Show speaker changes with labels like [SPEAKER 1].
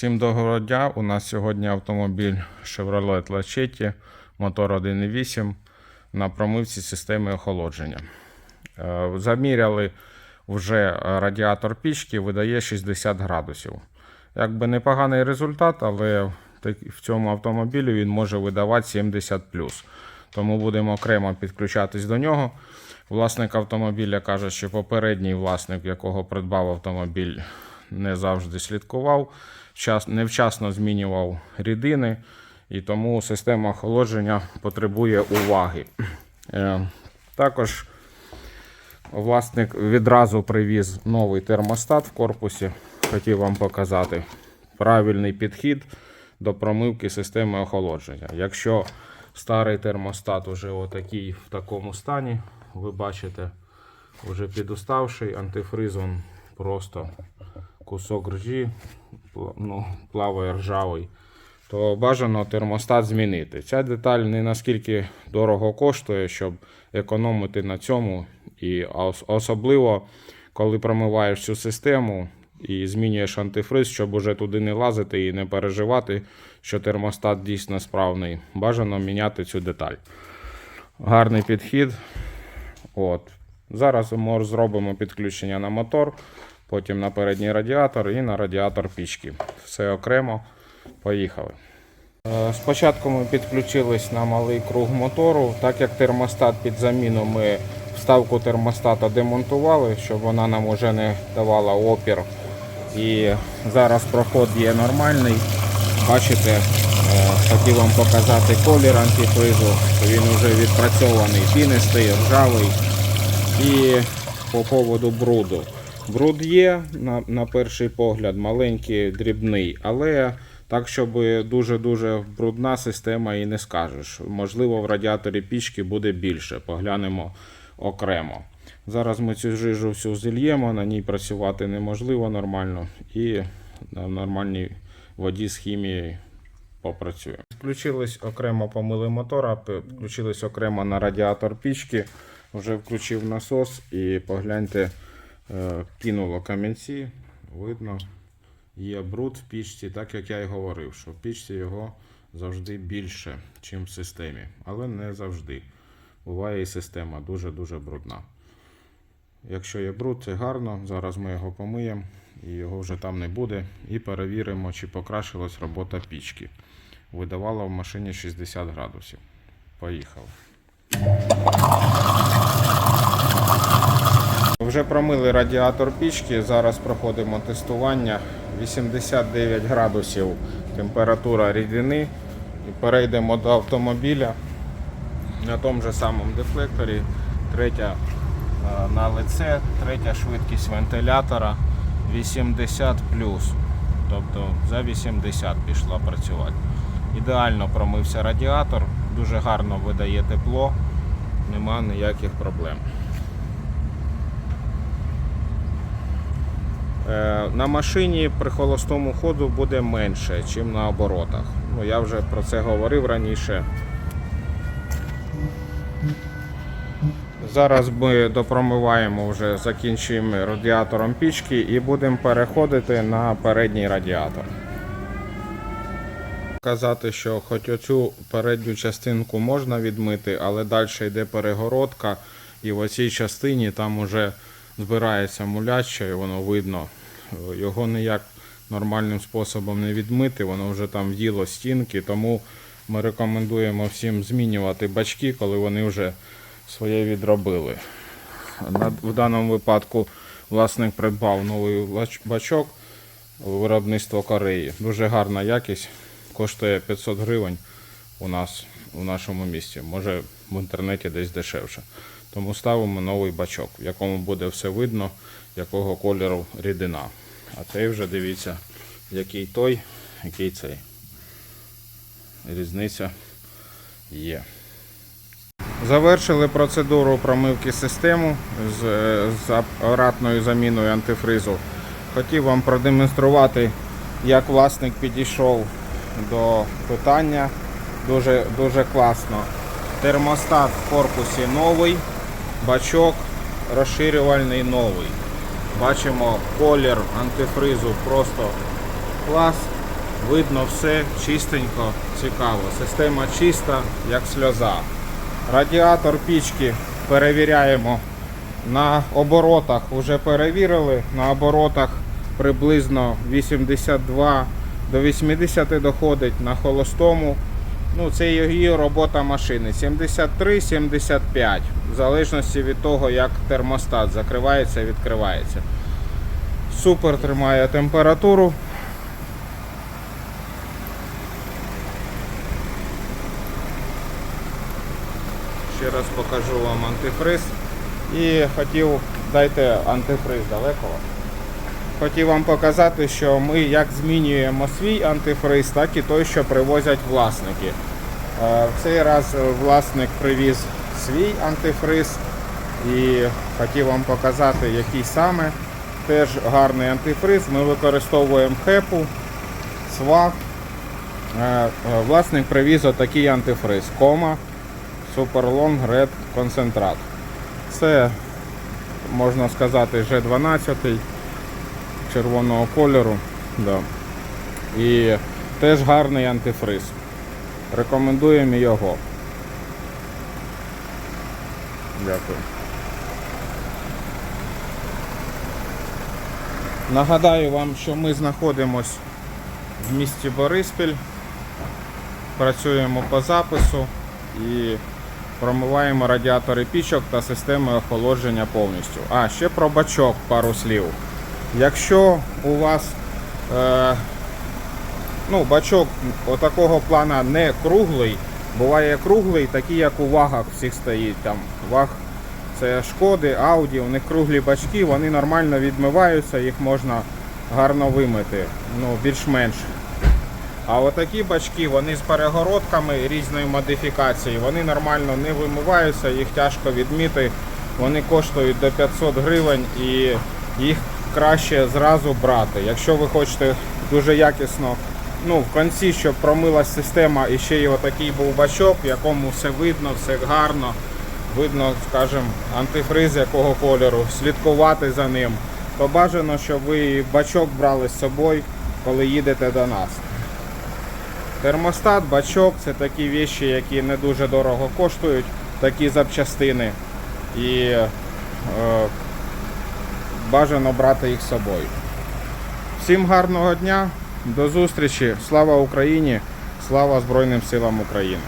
[SPEAKER 1] Всім доброго дня. У нас сьогодні автомобіль Chevrolet Lachetti, мотор 1.8 на промивці системи охолодження. Е, Заміряли вже радіатор пічки, видає 60 градусів. Якби непоганий результат, але в цьому автомобілі він може видавати 70 Тому будемо окремо підключатись до нього. Власник автомобіля каже, що попередній власник, якого придбав автомобіль, не завжди слідкував, невчасно змінював рідини, і тому система охолодження потребує уваги. Е, Також власник відразу привіз новий термостат в корпусі. Хотів вам показати правильний підхід до промивки системи охолодження. Якщо старий термостат уже отакий в такому стані, ви бачите, вже підуставший антифризом просто кусок ржі, ну, плаває ржавий, то бажано термостат змінити. Ця деталь не наскільки дорого коштує, щоб економити на цьому. І особливо, коли промиваєш цю систему і змінюєш антифриз, щоб уже туди не лазити і не переживати, що термостат дійсно справний. Бажано міняти цю деталь. Гарний підхід. От. Зараз ми зробимо підключення на мотор, потім на передній радіатор і на радіатор пічки. Все окремо. Поїхали. Е, Спочатку ми підключились на малий круг мотору. Так як термостат під заміну, ми вставку термостата демонтували, щоб вона нам уже не давала опір. І зараз проход є нормальний. Бачите, е, хотів вам показати колір антифризу. Він вже відпрацьований, пінистий, ржавий. І по поводу бруду. Бруд є на, на перший погляд, маленький, дрібний, але так, щоб дуже-дуже брудна система і не скажеш. Можливо, в радіаторі пічки буде більше. Поглянемо окремо. Зараз ми цю жижу всю зільємо, на ній працювати неможливо нормально і на нормальній воді з хімією попрацюємо. Включились окремо помили мотора, включились окремо на радіатор пічки. Вже включив насос і погляньте, кинуло камінці. Видно, є бруд в пічці, так як я і говорив, що в пічці його завжди більше, ніж в системі. Але не завжди. Буває і система дуже-дуже брудна. Якщо є бруд, це гарно. Зараз ми його помиємо і його вже там не буде. І перевіримо, чи покращилась робота пічки. Видавала в машині 60 градусів. Поїхали. Вже промили радіатор пічки. Зараз проходимо тестування. 89 градусів температура рідини. І перейдемо до автомобіля на тому же самому дефлекторі. Третя е, на лице, третя швидкість вентилятора 80 Тобто за 80 пішла працювати. Ідеально промився радіатор, дуже гарно видає тепло, нема ніяких проблем. На машині при холостому ходу буде менше, ніж на оборотах. Ну, я вже про це говорив раніше. Зараз ми допромиваємо вже закінчуємо радіатором пічки і будемо переходити на передній радіатор. Казати, що хоч оцю передню частинку можна відмити, але далі йде перегородка, і в оцій частині там уже збирається муляча, і воно видно. Його ніяк нормальним способом не відмити, воно вже там в'їло стінки, тому ми рекомендуємо всім змінювати бачки, коли вони вже своє відробили. В даному випадку власник придбав новий бачок виробництво Кореї. Дуже гарна якість, коштує 500 гривень у нас у нашому місті. Може в інтернеті десь дешевше. Тому ставимо новий бачок, в якому буде все видно, якого кольору рідина. А цей вже дивіться, який той, який цей. Різниця є. Завершили процедуру промивки систему з, з апаратною заміною антифризу. Хотів вам продемонструвати, як власник підійшов до питання. Дуже, дуже класно. Термостат в корпусі новий, бачок розширювальний новий. Бачимо колір антифризу просто клас. Видно все чистенько, цікаво. Система чиста, як сльоза. Радіатор пічки перевіряємо на оборотах. Вже перевірили. На оборотах приблизно 82 до 80 доходить на холостому. Ну, це її робота машини. 73-75, в залежності від того, як термостат закривається, відкривається. Супер тримає температуру. Ще раз покажу вам антифриз. І хотів, дайте антифриз далеко. Хотів вам показати, що ми як змінюємо свій антифриз, так і той, що привозять власники. Е, В цей раз власник привіз свій антифриз і хотів вам показати, який саме. Теж гарний антифриз. Ми використовуємо хепу, свак. Е, е, Власник привіз отакий антифриз. Кома Long Red концентрат. Це, можна сказати, G12 червоного кольору. Да. І теж гарний антифриз. Рекомендуємо його. Дякую. Нагадаю вам, що ми знаходимось в місті Бориспіль. Працюємо по запису і промиваємо радіатори пічок та системи охолодження повністю. А, ще про бачок пару слів. Якщо у вас е, ну, бачок отакого плана не круглий, буває круглий, такий як у вагах всіх стоїть. Там ваг це шкоди, ауді, у них круглі бачки, вони нормально відмиваються, їх можна гарно вимити, ну, більш-менш. А отакі бачки, вони з перегородками різної модифікації, вони нормально не вимиваються, їх тяжко відміти. Вони коштують до 500 гривень і їх краще зразу брати. Якщо ви хочете дуже якісно, ну в кінці, щоб промилась система і ще й отакий був бачок, в якому все видно, все гарно. Видно, скажімо, антифриз якого кольору, слідкувати за ним. То бажано, щоб ви бачок брали з собою, коли їдете до нас. Термостат, бачок це такі віші, які не дуже дорого коштують, такі запчастини. І е, бажано брати їх з собою. Всім гарного дня, до зустрічі, слава Україні, слава Збройним силам України.